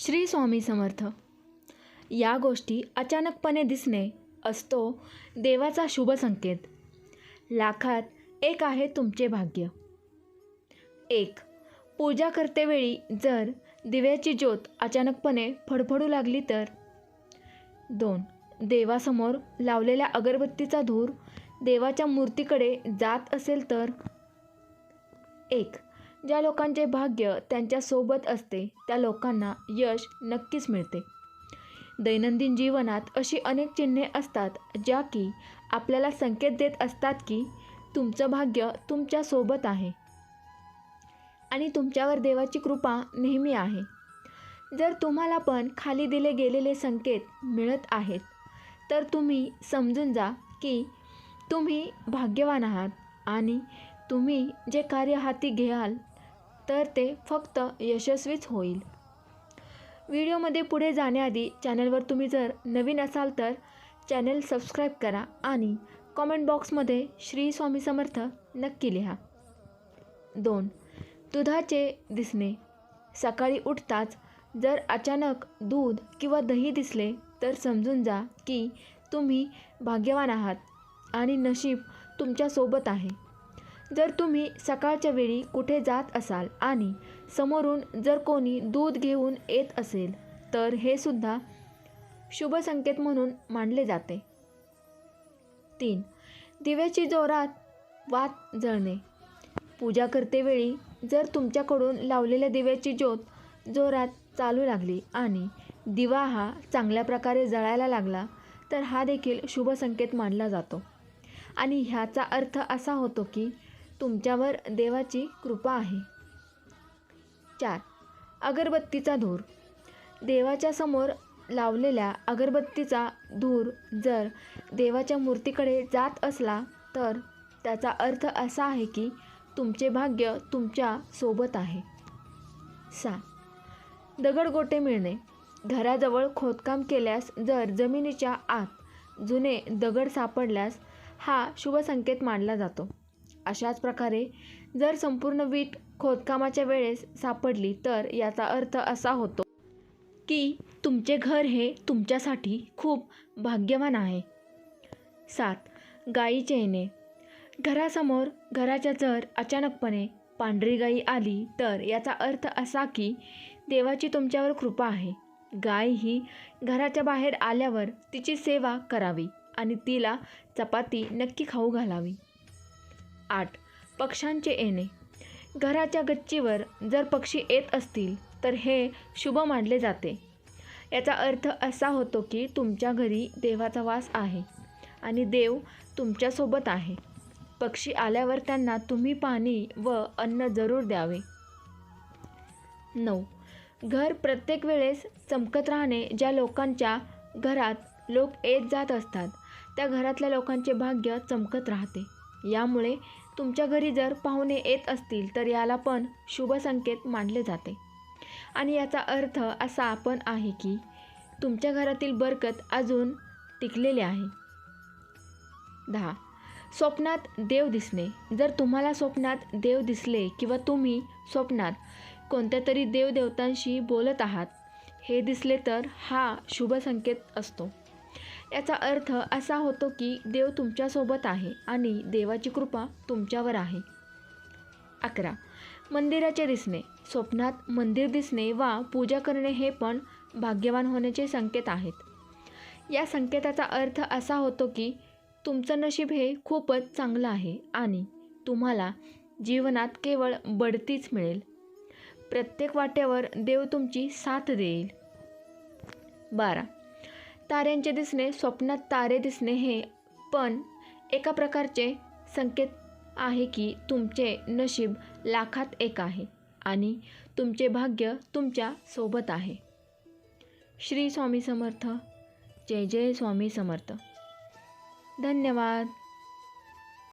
श्री स्वामी समर्थ. या गोष्टी अचानकपणे दिसणे असतो देवाचा शुभ संकेत. लाखात एक आहे तुमचे भाग्य. एक पूजा करतेवेळी जर दिव्याची ज्योत अचानकपणे फडफडू लागली तर. दोन देवासमोर लावलेल्या अगरबत्तीचा धूर देवाच्या मूर्तीकडे जात असेल तर. एक ज्या लोकांचे भाग्य त्यांच्यासोबत असते त्या लोकांना यश नक्कीच मिळते. दैनंदिन जीवनात अशी अनेक चिन्हे असतात ज्या की आपल्याला संकेत देत असतात की तुमचं भाग्य तुमच्यासोबत आहे. आणि तुमच्यावर देवाची कृपा नेहमी आहे. जर तुम्हाला पण खाली दिले गेलेले संकेत मिळत आहेत तर तुम्ही समजून जा की तुम्ही भाग्यवान आहात आणि तुम्ही जे कार्य हाती घ्याल तर ते फक्त यशस्वीच होईल. व्हिडिओमध्ये पुढे जाण्याआधी चॅनलवर तुम्ही जर नवीन असाल तर चॅनल सबस्क्राईब करा आणि कॉमेंट बॉक्समध्ये श्री स्वामी समर्थ नक्की लिहा. दोन दुधाचे दिसणे. सकाळी उठताच जर अचानक दूध किंवा दही दिसले तर समजून जा की तुम्ही भाग्यवान आहात आणि नशीब तुमच्यासोबत आहे. जर तुम्ही सकाळच्या वेळी कुठे जात असाल आणि समोरून जर कोणी दूध घेऊन येत असेल तर हे सुद्धा शुभ संकेत म्हणून मानले जाते. तीन. दिव्याची जोरात वात जळणे. पूजा करतेवेळी जर तुमच्याकडून लावलेल्या दिव्याची ज्योत जोरात चालू लागली आणि दिवा हा चांगल्या प्रकारे जळायला लागला तर हा देखील शुभ संकेत मानला जातो. आणि ह्याचा अर्थ असा होतो की तुमच्यावर देवाची कृपा आहे. चार. अगरबत्तीचा धूर. देवाच्या समोर लावलेल्या अगरबत्तीचा धूर जर देवाच्या मूर्तीकडे जात असला तर त्याचा अर्थ असा आहे की तुमचे भाग्य तुमच्यासोबत आहे. सा दगडगोटे मिळणे. घराजवळ खोदकाम केल्यास जर जमिनीच्या आत जुने दगड सापडल्यास हा शुभ संकेत मानला जातो. अशाच प्रकारे जर संपूर्ण वीट खोदकामाच्या वेळेस सापडली तर याचा अर्थ असा होतो की तुमचे घर हे तुमच्यासाठी खूप भाग्यवान आहे. सात. गायीचे येणे घरासमोर घराच्या जर अचानकपणे पांढरी गाई आली तर याचा अर्थ असा की देवाची तुमच्यावर कृपा आहे. गाय ही घराच्या बाहेर आल्यावर तिची सेवा करावी आणि तिला चपाती नक्की खाऊ घालावी. आठ. पक्ष्यांचे येणे. घराच्या गच्चीवर जर पक्षी येत असतील तर हे शुभ मानले जाते. याचा अर्थ असा होतो की तुमच्या घरी देवाचा वास आहे आणि देव तुमच्यासोबत आहे. पक्षी आल्यावर त्यांना तुम्ही पाणी व अन्न जरूर द्यावे. नऊ. घर प्रत्येक वेळेस चमकत राहणे ज्या लोकांच्या घरात लोक येत जात असतात त्या घरातल्या लोकांचे भाग्य चमकत राहते. यामुळे तुमच्या घरी जर पाहुणे येत असतील तर याला पण शुभ संकेत मानले जाते. आणि याचा अर्थ असा पण आहे की तुमच्या घरातील बरकत अजून टिकलेली आहे. दहा. स्वप्नात देव दिसणे. जर तुम्हाला स्वप्नात देव दिसले किंवा तुम्ही स्वप्नात कोणत्या तरी देवदेवतांशी बोलत आहात हे दिसले तर हा शुभ संकेत असतो. याचा अर्थ असा होतो की देव तुमच्यासोबत आहे आणि देवाची कृपा तुमच्यावर आहे. अकरा. मंदिराचे दिसणे. स्वप्नात मंदिर दिसणे वा पूजा करणे हे पण भाग्यवान होण्याचे संकेत आहेत. या संकेताचा अर्थ असा होतो की तुमचं नशीब हे खूपच चांगलं आहे आणि तुम्हाला जीवनात केवळ बढतीच मिळेल. प्रत्येक वाट्यावर देव तुमची साथ देईल. बारा. ताऱ्यांचे दिसणे स्वप्नात तारे दिसणे हे पण एका प्रकारचे संकेत आहे की तुमचे नशीब लाखात एक आहे आणि तुमचे भाग्य तुमच्यासोबत आहे. श्री स्वामी समर्थ. जय जय स्वामी समर्थ. धन्यवाद.